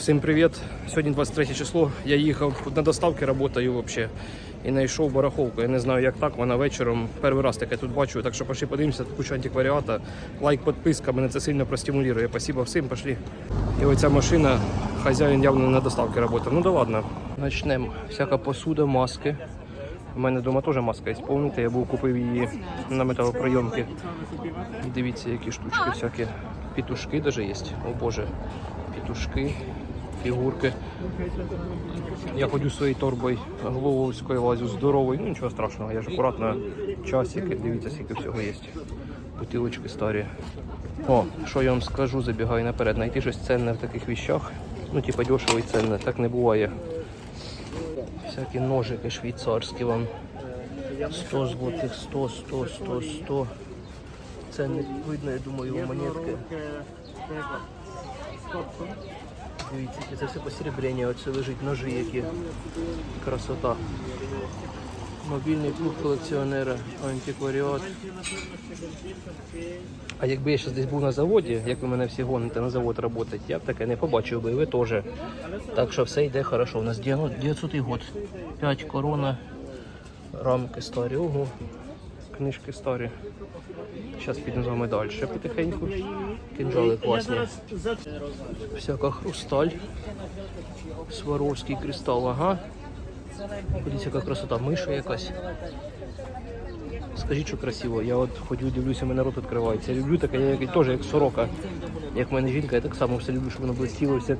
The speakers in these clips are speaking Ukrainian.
Всім привіт! Сьогодні 23 число. Я їхав на доставки, працюю взагалі. І знайшов барахолку. Я не знаю, як так. Вона вечором перший раз таке тут бачу. Так що пошли подивимося, тут куча антикваріата. Лайк, підписка, мене це сильно простимулює. Спасибо всім, пошли. І оця машина, хазяїн явно на доставці працює. Ну да ладно. Почнемо. Всяка посуда, маски. У мене вдома теж маска є. Помните, я був купив її на металоприйомки. Дивіться, які штучки всякі. Петушки навіть є. О боже. Петушки, фігурки. Я ходю своєю торбою головською лазю здоровою. Ну нічого страшного, я ж акуратно часики, дивіться, скільки всього є. Бутилочки старі. О, що я вам скажу, забігаю наперед. Найти щось ценне в таких вещах. Ну, типа дешево і ценне, так не буває. Всякі ножики швейцарські вам. 100 злотих, 100, 100, 100, 100. Це не видно, я думаю, монетки. Дивіться, це все посріблення, оце лежить ножі, які красота. Мобільний клуб колекціонера, антикваріат. А якби я зараз десь був на заводі, як ви мене всі гоните на завод працювати, я б таке не побачив би, і ви теж. Так що все йде хорошо. У нас 900 год. 5 корона, рамки старі, ого, книжки старі. Зараз підемо з вами далі потихеньку. Кинжали класні. Всяка хрусталь. Сваровський кристал, ага. Подивіться, яка красота, миша якась. Скажіть, що красиво. Я от ходю, дивлюся, мене рот відкривається. Я люблю таке, я як- теж як сорока. Як в мене жінка, я так само все люблю, щоб воно блистіло. Все.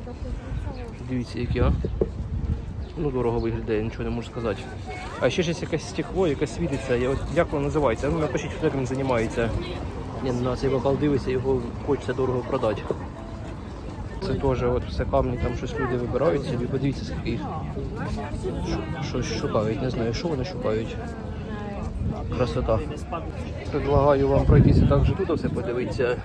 Дивіться, які, а. Ну, дорого виглядає, нічого не можу сказати. А ще щось якесь стекло, яке світиться. Я от, як воно називається? Ну, напишіть, хто він займається. Ні, на цей бокал дивиться, його хочеться дорого продати. Це теж от все камні, там щось люди вибирають собі. Подивіться, скільки їх. Щось шукають, не знаю, що вони шукають. Красота. Предлагаю вам пройтися так же тут, все подивитися.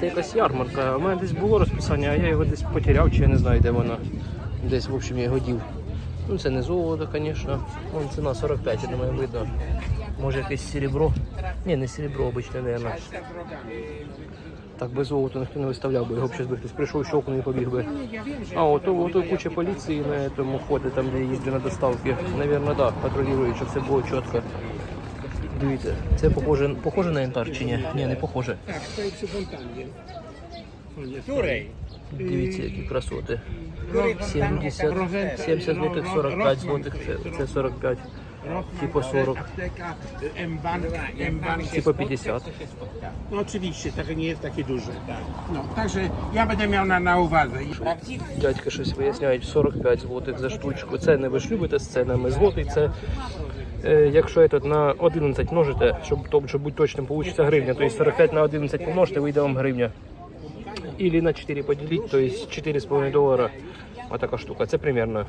Це якась ярмарка. У мене десь було розписання, а я його десь потеряв, чи я не знаю, де воно. Десь, в общем, я його дів. Ну, це не золото, звісно. Вон ціна 45, я думаю, видно. Може якесь серебро. Ні, не серебро, обичне, мабуть. Так без золота ніхто не виставляв би, його б щось би хтось прийшов, щелкнув і побіг би. А, ото, ото куча поліції на цьому вході, там де їздю на доставки. Навірно, так, да, патрулюють, щоб все було чітко. Дивіться, це похоже, похоже на янтар чи ні? Ні, не похоже. Tak, stoi przy fontannie. Дивіться, які красоти. 70, 70 злотих, 45 злотих, це, це 45, типу 40, Apteka, M-Bank, M-Bank типу 50. No oczywiście, takie nie jest takie duże. No, także ja będę miał na, na uwadze. Дядька щось виясняють 45 злотих за штучку. Це не ви ж любите з ценами. Злотий це е, якщо я тут на 11 множите, щоб, щоб бути точним, вийде гривня. Тобто 45 на 11 помножте, вийде вам гривня. Или на 4 поділити, то есть 4,5 долара. А така штука. Це примерно,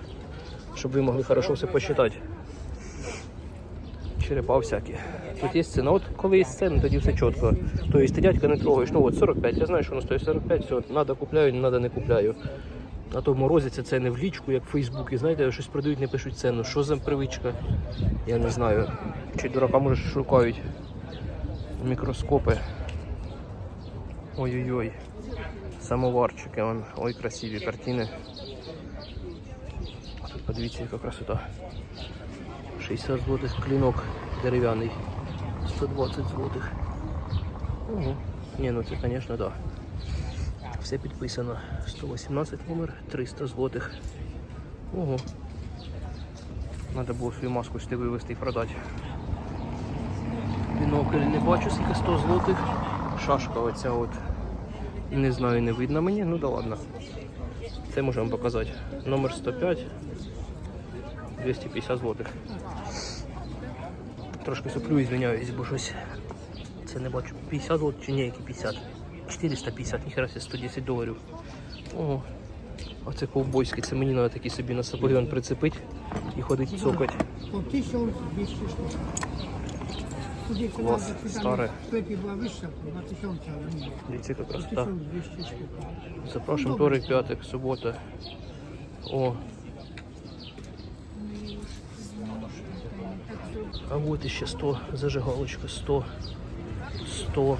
щоб ви могли хорошо все посчитати. Черепа всякі. Тут є ціна. От коли є ціна, тоді все чітко. Тобто ти дядька не трогаєш. Ну от 45, я знаю, що воно стоїть 45, все, надо купляю, не надо не купляю. А то морозяться ціни в лічку, як в Фейсбуці. Знаєте, щось продають, не пишуть ціну. Що за привичка? Я не знаю. Чи дурака може шукають мікроскопи. Ой-ой-ой. Самоварчики, вон. ой, красиві картини. Тут подивіться, яка красота. 60 злотих клинок дерев'яний. 120 злотих. Ого. Ні, ну це, звісно, да. Все підписано. 118 номер, 300 злотих. Ого. Надо було свою маску сюди вивезти і продати. Бінокль не бачу, скільки 100 злотих. Шашка оця от. Не знаю, не видно мені, ну да ладно. Це можемо показати. Номер 105. 250 злотих. Трошки соплю, звиняюсь, бо щось це не бачу. 50 злотих чи ні, які 50? 450, ніхера себе 110 доларів. Ого. Оце ковбойський, це мені треба такі собі на сапоги он прицепить і ходить цокать. Po 1200 sztuk. Później Клас, cena tam старе. w sklepie była wyższa, po 2000, ale nie. Дивіться, яка Po красота. 1200 sztuk. Запрошуємо вторик, п'ятик, субота. О. А вот еще 100, зажигалочка 100, 100,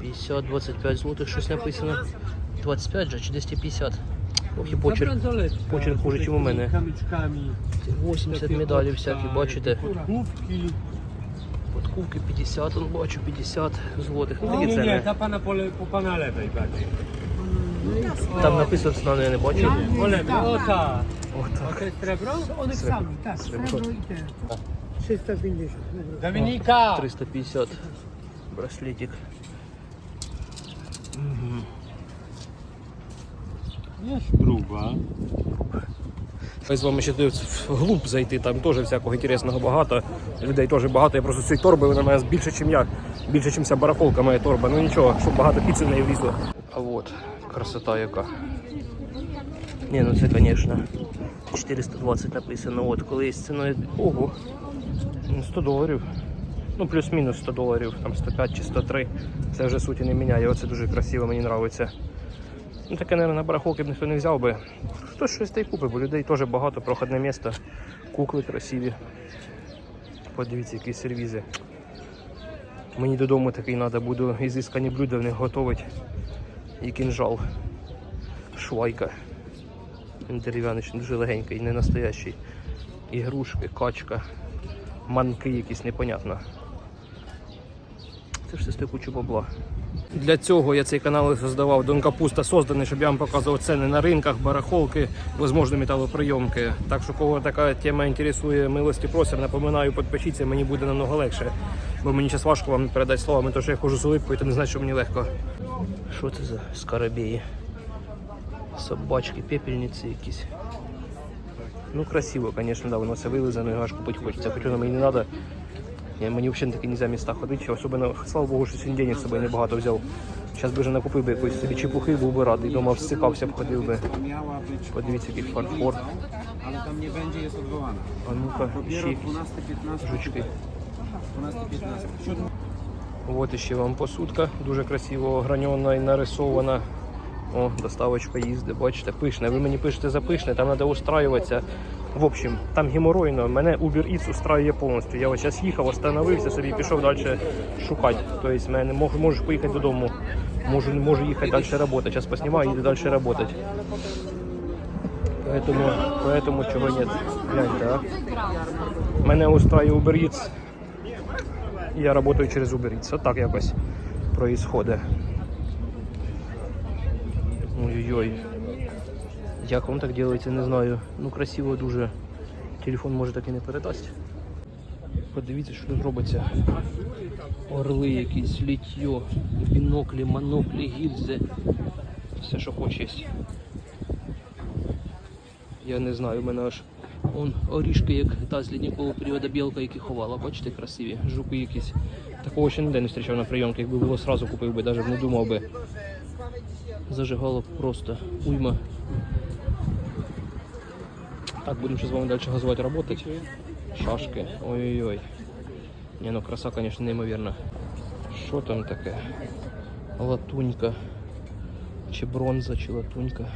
50, 25 злотих, щось написано. 225 же чи 250. Ох і почерк. Почерк хуже, ніж у мене. 80 медалів всякі, бачите? Подкупки 50, он бачу 50 злотих. Ну Nie, такі ціни. pana po, le, po pana lewej bardziej. Там написано ціна, але я не бачу. Po lewej, o ta. О, A так. to jest srebro? One Srebro. sami, tak, Srebro. srebro i te. 350. Dobra. Dominika! 350 браслетик. Jest próba. Ми з вами ще вглуб зайти, там теж всякого інтересного багато. Людей теж багато. Я просто цієї торби вона має більше, ніж я. Більше, ніж вся барахолка моя торба. Ну нічого, щоб багато піци в неї влізло. А от, красота яка. Ні, ну це, звісно, 420 написано. От, коли з ціною. Ого. ну, 100 доларів. Ну, плюс-мінус 100 доларів, там 105 чи 103. Це вже суті не міняє. Оце дуже красиво, мені подобається. Ну таке, мабуть, на барахолки б ніхто не взяв би. Хтось щось та й купить, бо людей теж багато, проходне місто, кукли красиві. Подивіться, які сервізи. Мені додому такий треба, буду ізискані блюда в них готувати. І кінжал. Швайка. Він дерев'яний, дуже легенький, не настоящий. Ігрушки, качка, манки якісь непонятно. Це ж все кучу бабла. Для цього я цей канал і создавав. Дон Капуста созданий, щоб я вам показував ціни на ринках, барахолки, можливо, металоприйомки. Так що кого така тема інтересує, милості просимо, напоминаю, підпишіться, мені буде намного легше. Бо мені зараз важко вам передати словами, тому що я ходжу з улипкою, то не знаю, що мені легко. Що це за скарабеї? Собачки, пепельниці якісь. Ну, красиво, звісно, да, воно все вилизано, його аж купити хочеться, хоч воно мені не треба. Я, мені взагалі такі нельзя міста ходити, особливо, слава Богу, що сьогодні денег з собою небагато взяв. Зараз би вже накупив би якоїсь собі чепухи, був би радий, дома всикався б, ходив би. Подивіться, який фарфор. ale tam nie będzie, jest odwołana. А ну-ка, ще 12-15, жучки. 12-15. От іще вам посудка, дуже красиво граньона і нарисована. О, доставочка їздить, бачите, пишне. Ви мені пишете за пишне, там треба устраюватися. В общем, там геморойно, мене Uber Eats устраює повністю. Я ось зараз їхав, остановився собі, пішов далі шукати. Тобто, мене можу, можеш поїхати додому, можу, можу їхати далі працювати. Зараз поснімаю, їду далі працювати. Поэтому, поэтому чого нет. Гляньте, а. Мене устраює Uber Eats. Я працюю через Uber Eats. Отак якось происходить. Ой-ой-ой. Як вам так робиться, не знаю. Ну красиво дуже. Телефон може так і не передасть. Подивіться, що тут робиться. Орли якісь, літьо, біноклі, моноклі, гільзи. Все, що хоче є. Я не знаю, у мене аж он орішки, як та з ліднікового періоду білка, які ховала. Бачите, красиві. Жуки якісь. Такого ще ніде не зустрічав на прийомки. Якби було сразу купив би, навіть не думав би. Зажигалок просто уйма. Так, будем сейчас з вами дальше газувати работать. Шашки. Ой-ой-ой. Не, ну краса, конечно, неймовірна. Що там таке? Латунька. Чи бронза, чи латунька.